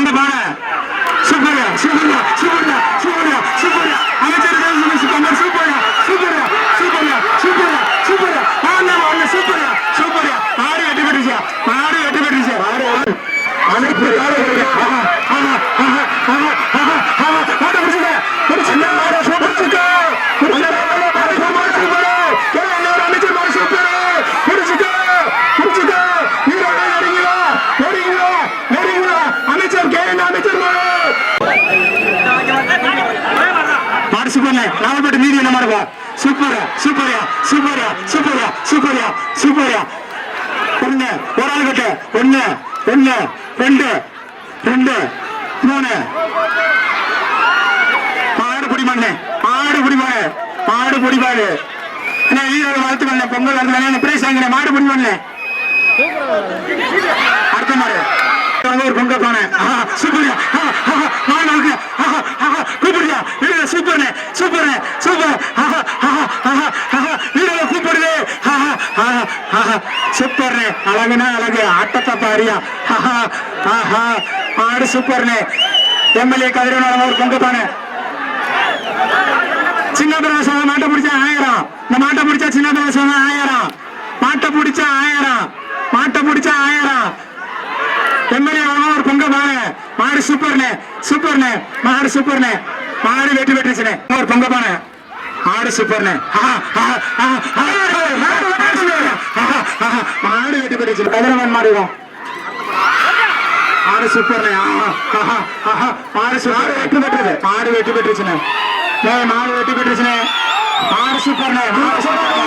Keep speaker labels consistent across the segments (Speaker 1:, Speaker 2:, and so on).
Speaker 1: அந்த பானை சூப்பர்யா சூப்பர்யா சூப்பர்யா சூப்பர்யா சூப்பர்யா ஆஹா ஆஹா ஆஹா ஆஹா ஆஹா மாடு பிடிச்சுக்க பிடிச்சுக்க மாடு பிடிச்சுக்க பிடிச்சுக்க மாடு சூப்பர் சூப்பர் எல்லாரும் அமைச்சர் மாடு சூப்பர் பிடிச்சுக்க பிடிச்சுக்க வீரர்களே நெருங்கிவா நெருங்கிவா நெருங்கிவா அமைச்சர் கே அமைச்சர் மாடு நாலு சூப்பர்ல மீதி என்ன மாடுவா சூப்பரா சூப்பரியா சூப்பரியா சூப்பரியா சூப்பரியா சூப்பரியா ஒண்ணு ஒரு ஆள் கிட்ட. ஒண்ணு ஒண்ணு ரெண்டு ரெண்டு மூணு. ஆடு குடிமண்ணு ஆடு குடிமாடு ஆடு குடிமாடு என்ன வீரர் வாழ்த்து பண்ணல பொங்கல் வாழ்த்து பிரைஸ் வாங்கினேன் மாடு குடிமண்ணு அடுத்த மாடு. ஒரு பொங்கல் போனேன் ஆஹா, ஆஹா, மாடு இருக்கு. ஆஹா, ஆஹா, கூப்பிடுறியா வீரரை சூப்பர்னு சூப்பர்னு சூப்பர் ஆஹா, ஆஹா, ஆஹா, ஆஹா, வீரரை கூப்பிடுது ஆஹா, ஆஹா, ஆஹா, சூப்பர்னு அழகுனா அழகு. ஆட்டத்தை பாரியா. ஆஹா, ஆஹா, மாடு சூப்பர்னு எம்எல்ஏ கதிரவன் ஒரு பொங்க பானை. சின்ன பிரதேசம் மாட்டை பிடிச்சா ஆயிரம். இந்த மாட்டை பிடிச்சா சின்ன பிரதேசம் ஆயிரம். மாட்டை பிடிச்சா ஆயிரம். மாட்டை பிடிச்சா ஆயிரம். எம்எல்ஏ ஒரு பொங்க பாரு மாடு சூப்பர்னு சூப்பர்னு மாடு சூப்பர்னு மாடு வெட்டி வெட்டுச்சுனே ஒரு பொங்க பாரு ஆடு சூப்பர்னு ஆ ஆ ஆ ஆஹா, மாடு மாடு வெட்டி வெட்டுச்சு கதிரவன் மாடு தான் மாடு ஆஹா, மாடு சூப்பர் வெட்டி வெட்டுது மாடு வெட்டி ஏய், மாடு வெட்டி வெட்டுச்சுனே மாடு மாடு சூப்பர்னு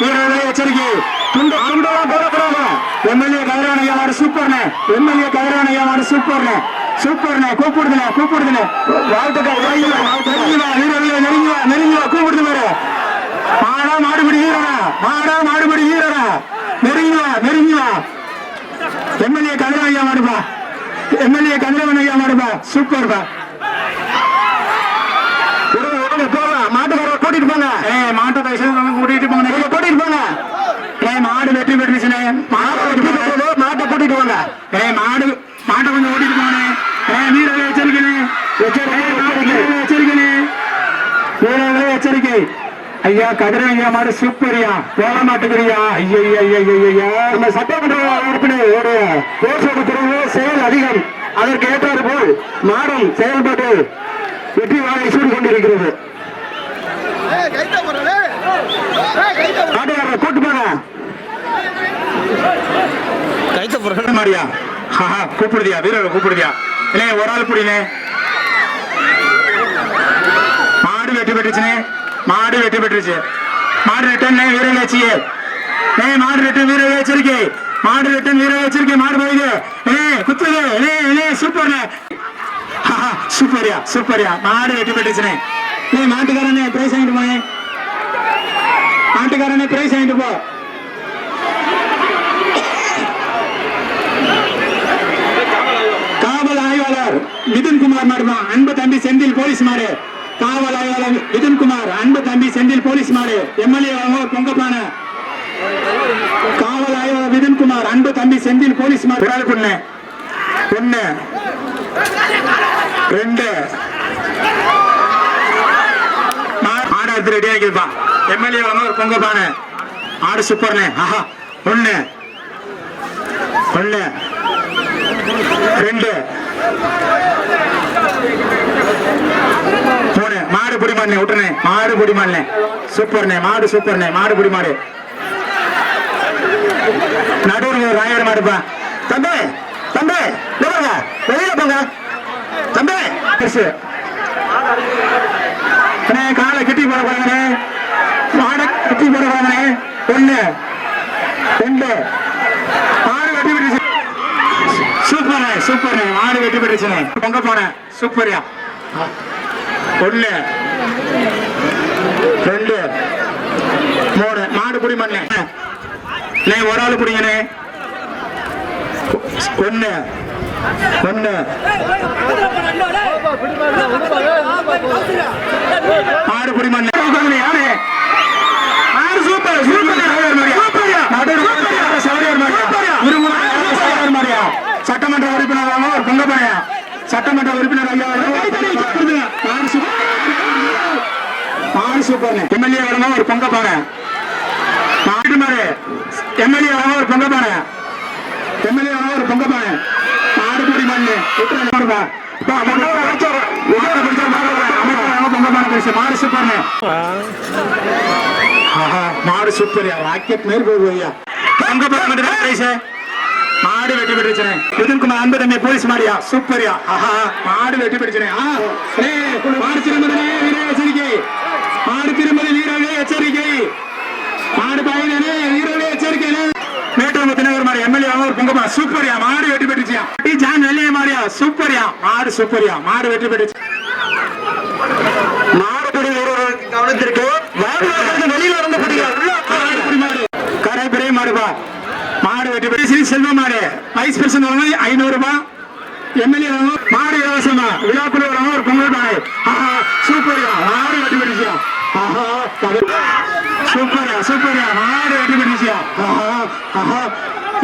Speaker 1: வீரர்களே எச்சரிக்கை. துண்டு துண்டெல்லாம் போடக்கூடாது எம்எல்ஏ கதிரவனையா மாடு எம்எல்ஏ கதிரவனையா மாடு சூப்பர்னு சூப்பர்னு கூப்பிடுதுல கூப்பிடுதுல வாழ்த்துக்கள் நெருங்கி வா, நெருங்கி வா வீரர்களே நெருங்கி வா நெருங்கி வா கூப்பிடுது பாரு. மாடா மாடுபடி வீரரா மாடா மாடுபடி வீரரா. நெருங்கி வா நெருங்கி வா எம்எல்ஏ கதிரவன் ஐயா மாடுப்பா எம்எல்ஏ கதிரவன் ஐயா மாடுப்பா சூப்பர் பா. மாட்டுக்கார கூட்டிட்டு போங்க. ஏ மாட்டை தயவுசெய்து கூட்டிட்டு போங்க. கூட்டிட்டு போங்க. ஏ மாடு வெற்றி பெற்றுச்சுனே. மாடு வெற்றி பெற்றது மாட்டை கூட்டிட்டு போங்க. ஏ மாடு மாட்டை கொஞ்சம் ஓட்டிட்டு போங்க. ஏ வீரர்களை எச்சரிக்கை எச்சரிக்கை. வீரர்களே எச்சரிக்கை. ஐயா கதிரை ஐயா மாடு சூப்பரியா. போக மாட்டேங்கிறியா ஐயா ஐயா ஐயா நம்ம சட்டமன்ற உறுப்பினர் ஒரு போர்சோடு குறைவு செயல் அதிகம். அதற்கு ஏற்றாறு போல் மாடம் செயல்பட்டு வெற்றி வாகை சூடு கொண்டிருக்கிறது நாட்டுக்காரரை கூட்டு போங்க.
Speaker 2: கைத்த
Speaker 1: மாரியா? ஹாஹா கூப்பிடுதியா? வீரரை கூப்பிடுதியா? இல்லை ஒரு ஆள் புடினே மாடு வெட்டி பெற்றுச்சுனே. மாடு வெட்டி பெற்றுச்சு. மாடு ரிட்டன் வீரர் வச்சியே ஏ மாடு ரிட்டன் வீரர் வச்சிருக்கே. மாடு ரிட்டன் வீரர் வச்சிருக்கே. மாடு போகுது ஏ குத்துது. ஏ ஏ சூப்பர் சூப்பரியா சூப்பரியா. மாடு வெற்றி பெற்றுச்சுனே ஏ மாட்டுக்காரனே பிரைஸ் வாங்கிட்டு போனே மாட்டுக்காரனே பிரைஸ் வாங்கிட்டு போ. காவல் ஆய்வாளர் மிதுன் குமார் மாடுமா அன்பு தம்பி செந்தில் போலீஸ் மாறு காவல் ஆய்வாளர் மிதுன்குமார் அன்பு தம்பி செந்தில் போலீஸ் மாடு எம்எல்ஏ பொங்கப்பான. காவல் ஆய்வாளர் மிதுன்குமார் அன்பு தம்பி செந்தில் போலீஸ் மாடு. ஒரு ஆள் பொண்ணு. ஒண்ணு ரெண்டு. மா- மாடு எடுத்து ரெடி ஆகிப்பா எம்எல்ஏ ஒரு பொங்கப்பான. ஆடு சூப்பர்ண்ணே ஆஹா. ஒண்ணு ஒண்ணு ரெண்டு. போனே மாடு பிடி மாடு விட்டுனே மாடு பிடி மாடு சூப்பர்ண்ணே மாடு சூப்பர்ண்ணே மாடு பிடி மாடு. நடுவில் ராயர் மாடுப்பா தம்பி தம்பி நில்லுங்க வெளியில போங்க. தம்பி பெருசு. அண்ணே காலை கிட்டி போட போறாங்கண்ணே. மாடை கிட்டி போட போறாங்கண்ணே. ஒண்ணு ரெண்டு. ஆறு வெட்டி விட்டுச்சு சூப்பர் சூப்பர் மாடு வெட்டி பெற்றுச்சுனே பொங்க போனேன். சூப்பர்யா. ஒன்னு ரெண்டு. மூணு. மாடு புடி மண்ணே. ஒரு ஆள் புடிங்கண்ணே. ஒன்னு ஒன்னு மாடு புடி மண்ணே. யாரு மாடு சூப்பர் சூப்பர் சூப்பர்யா நடுவுல சௌரியர் மாதிரியா இருமுறை சௌரியர் மாதிரியா சட்டமன்ற உறுப்பினர் ஒரு பொங்க பணையா சட்டமன்ற உறுப்பினர் ஐயா அவர்கள் மாடு சூப்பர் மாடு எம்எல்ஏ ஒரு பொங்க பாரு. எம்எல்ஏ ஒரு பொங்க பாரு. எம்எல்ஏ ஒரு பொங்க பாரு. மண்ணு மாடு ஆஹா, மாடு ராக்கெட் மாரி போகுது ஐயா. பொங்க மாடு வெட்டி பெற்றுச்சுனே புதன்குமார் அன்பு தம்பி போலீஸ் மாடியா? சூப்பரியா ஆஹா மாடு வெட்டி பெற்றுச்சுனே ஆ மாடு மாடு திருமதி வீரவே எச்சரிக்கை. மாடு பயனே வீரவே எச்சரிக்கை. மேட்டூர் தினகர் மாடி எம்எல்ஏ ஒரு பொங்கமா சூப்பரியா மாடு வெட்டி பெற்றுச்சியா டி ஜான் வெள்ளைய மாடியா சூப்பரியா. மாடு சூப்பர்யா மாடு வெட்டி பெற்றுச்சு. மாடுபிடி வீரர்களுக்கு கவனத்திற்கு வாடிவாசலுக்கு வெளியில வந்து பிடிக்கிறார் மாடு. கரை மாடுபா மாடு வெட்டி பெற்று ஸ்ரீ செல்வ மாடு. வைஸ் பிரசன் வாங்க ஐநூறு ரூபாய் எம்எல்ஏ மாடு இலவசமா. விழாக்குழு வாங்க ஒரு பொங்கல் மாடு. சூப்பரியா சூப்பர்யா. மாடு வெட்டி பெற்றுச்சியா ஆஹா சூப்பரா சூப்பர்யா மாடு வெட்டி ஆஹா ஆஹா.